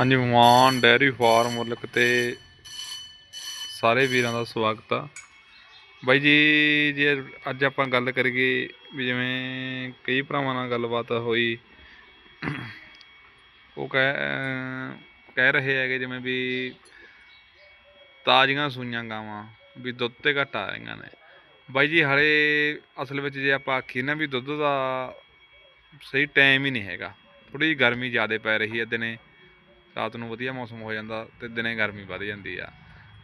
ਹਾਂਜੀ ਮਾਨ dairy farm ਮੁਲਕ ਤੇ ਸਾਰੇ ਵੀਰਾਂ ਦਾ ਸਵਾਗਤ ਆ। ਬਾਈ ਜੀ, ਜੇ ਅੱਜ ਆਪਾਂ ਗੱਲ ਕਰੀਏ ਵੀ ਜਿਵੇਂ ਕਈ ਭਰਾਵਾਂ ਨਾਲ ਗੱਲਬਾਤ ਹੋਈ, ਉਹ ਕਹਿ ਕਹਿ ਰਹੇ ਹੈਗੇ ਜਿਵੇਂ ਵੀ ਤਾਜ਼ੀਆਂ ਸੂਈਆਂ ਗਾਵਾਂ ਵੀ ਦੁੱਧ ਤੇ ਘੱਟ ਆ ਰਹੀਆਂ ਨੇ। ਬਾਈ ਜੀ, ਹਲੇ ਅਸਲ ਵਿੱਚ ਜੇ ਆਪਾਂ ਆਖੀਏ ਨਾ ਵੀ ਦੁੱਧ ਦਾ ਸਹੀ ਟਾਈਮ ਹੀ ਨਹੀਂ ਹੈਗਾ। ਥੋੜੀ ਜਿਹੀ ਗਰਮੀ ਜ਼ਿਆਦਾ ਪੈ ਰਹੀ ਹੈ ਦਿਨੇ। ਰਾਤ ਨੂੰ ਵਧੀਆ ਮੌਸਮ ਹੋ ਜਾਂਦਾ ਤੇ ਦਿਨੇ ਗਰਮੀ ਵੱਧ ਜਾਂਦੀ ਆ।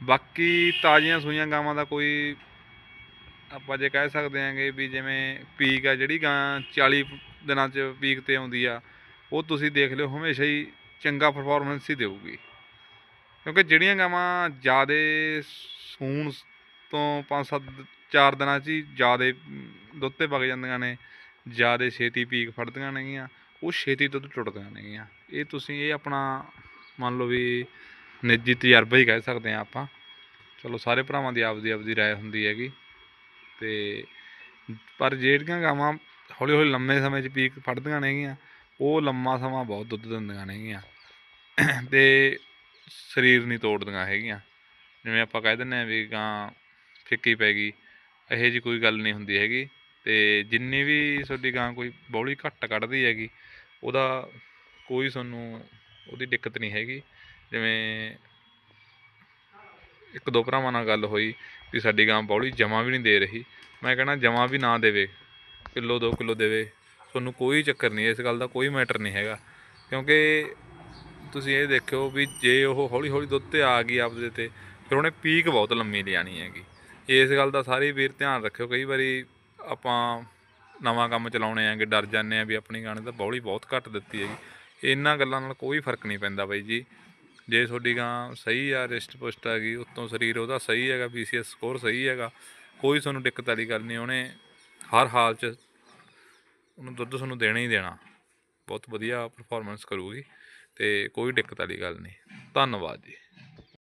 ਬਾਕੀ ਤਾਜ਼ੀਆਂ ਸੂਈਆਂ ਗਾਵਾਂ ਦਾ ਕੋਈ ਆਪਾਂ ਜੇ ਕਹਿ ਸਕਦੇ ਆਂਗੇ ਵੀ ਜਿਵੇਂ ਪੀਕ ਆ, ਜਿਹੜੀ ਗਾਂ 40 ਦਿਨਾਂ 'ਚ ਪੀਕ ਤੇ ਆਉਂਦੀ ਆ, ਉਹ ਤੁਸੀਂ ਦੇਖ ਲਿਓ, ਹਮੇਸ਼ਾ ਹੀ ਚੰਗਾ ਪਰਫਾਰਮੈਂਸ ਹੀ ਦੇਊਗੀ। ਕਿਉਂਕਿ ਜਿਹੜੀਆਂ ਗਾਵਾਂ ਜ਼ਿਆਦਾ ਸੂਣ ਤੋਂ 5-7 ਚਾਰ ਦਿਨਾਂ 'ਚ ਹੀ ਜ਼ਿਆਦਾ ਦੁੱਧ ਤੇ ਵਗ ਜਾਂਦੀਆਂ ਨੇ, ਜ਼ਿਆਦਾ ਛੇਤੀ ਪੀਕ ਫੜਦੀਆਂ ਨੇਗੀਆਂ ਉਹ ਛੇਤੀ ਦੁੱਧ ਟੁੱਟਦੀਆਂ ਨੇਗੀਆਂ ਇਹ ਤੁਸੀਂ ਇਹ ਆਪਣਾ ਮੰਨ ਲਓ ਵੀ ਨਿੱਜੀ ਤਜਰਬਾ ਹੀ ਕਹਿ ਸਕਦੇ ਆ ਆਪਾਂ। ਚਲੋ ਸਾਰੇ ਭਰਾਵਾਂ ਦੀ ਆਪਦੀ ਆਪਦੀ ਰਾਏ ਹੁੰਦੀ ਹੈਗੀ। ਤੇ ਪਰ ਜਿਹੜੀਆਂ ਗਾਵਾਂ ਹੌਲੀ ਹੌਲੀ ਲੰਮੇ ਸਮੇਂ 'ਚ ਪੀਕ ਫੜਦੀਆਂ ਨੇਗੀਆਂ, ਉਹ ਲੰਮਾ ਸਮਾਂ ਬਹੁਤ ਦੁੱਧ ਦਿੰਦੀਆਂ ਨੇਗੀਆਂ। ਤੇ ਸਰੀਰ ਨਹੀਂ ਤੋੜਦੀਆਂ ਹੈਗੀਆਂ। ਜਿਵੇਂ ਆਪਾਂ ਕਹਿ ਦਿੰਦੇ ਆ ਵੀ ਗਾਂ ਫਿੱਕੀ ਪੈ ਗਈ, ਇਹੋ ਜੀ ਕੋਈ ਗੱਲ ਨਹੀਂ ਹੁੰਦੀ ਹੈਗੀ। ਤੇ ਜਿੰਨੀ ਵੀ ਤੁਹਾਡੀ ਗਾਂ ਕੋਈ ਬੌਲੀ ਘੱਟ ਕੱਢਦੀ ਹੈਗੀ, ਉਹਦਾ ਕੋਈ ਤੁਹਾਨੂੰ ਉਹਦੀ ਦਿੱਕਤ ਨਹੀਂ ਹੈਗੀ। ਜਿਵੇਂ ਇੱਕ ਦੋ ਭਰਾਵਾਂ ਨਾਲ ਗੱਲ ਹੋਈ ਵੀ ਸਾਡੀ ਗਾਂ ਬੌਲੀ ਜਮਾ ਵੀ ਨਹੀਂ ਦੇ ਰਹੀ। ਮੈਂ ਕਹਿਣਾ ਜਮਾ ਵੀ ਨਾ ਦੇਵੇ, ਕਿਲੋ 2 ਕਿਲੋ ਦੇਵੇ, ਤੁਹਾਨੂੰ ਕੋਈ ਚੱਕਰ ਨਹੀਂ, ਇਸ ਗੱਲ ਦਾ ਕੋਈ ਮੈਟਰ ਨਹੀਂ ਹੈਗਾ। ਕਿਉਂਕਿ ਤੁਸੀਂ ਇਹ ਦੇਖਿਓ ਵੀ ਜੇ ਉਹ ਹੌਲੀ ਹੌਲੀ ਦੁੱਧ ਤੇ ਆ ਗਈ ਆਪਦੇ ਤੇ, ਫਿਰ ਉਹਨੇ ਪੀਕ ਬਹੁਤ ਲੰਮੀ ਲਿਆਣੀ ਹੈਗੀ। ਇਸ ਗੱਲ ਦਾ ਸਾਰੇ ਵੀਰ ਧਿਆਨ ਰੱਖਿਓ, ਕਈ ਵਾਰੀ ਆਪਾਂ ਨਵਾਂ ਕੰਮ ਚਲਾਉਣੇ ਆਂਗੇ, ਡਰ ਜਾਂਦੇ ਆ ਵੀ ਆਪਣੀ ਗਾਣੇ ਤਾਂ ਬੌਲੀ ਬਹੁਤ ਘੱਟ ਦਿੱਤੀ ਹੈਗੀ। ਇਹਨਾਂ ਗੱਲਾਂ ਨਾਲ ਕੋਈ ਫ਼ਰਕ ਨਹੀਂ ਪੈਂਦਾ ਬਾਈ ਜੀ। ਜੇ ਤੁਹਾਡੀ ਗਾਂ ਸਹੀ ਆ ਰਿਸ਼ਟ ਪੁਸ਼ਟ ਹੈਗੀ ਉੱਤੋਂ ਸਰੀਰ ਉਹਦਾ ਸਹੀ ਹੈਗਾ ਬੀਸੀਐਸ ਸਕੋਰ ਸਹੀ ਹੈਗਾ, ਕੋਈ ਤੁਹਾਨੂੰ ਦਿੱਕਤ ਵਾਲੀ ਗੱਲ ਨਹੀਂ, ਉਹਨੇ ਹਰ ਹਾਲ 'ਚ ਉਹਨੂੰ ਦੁੱਧ ਤੁਹਾਨੂੰ ਦੇਣਾ ਹੀ ਦੇਣਾ। ਬਹੁਤ ਵਧੀਆ ਪਰਫਾਰਮੈਂਸ ਕਰੂਗੀ ਤੇ ਕੋਈ ਦਿੱਕਤ ਵਾਲੀ ਗੱਲ ਨਹੀਂ। ਧੰਨਵਾਦ ਜੀ।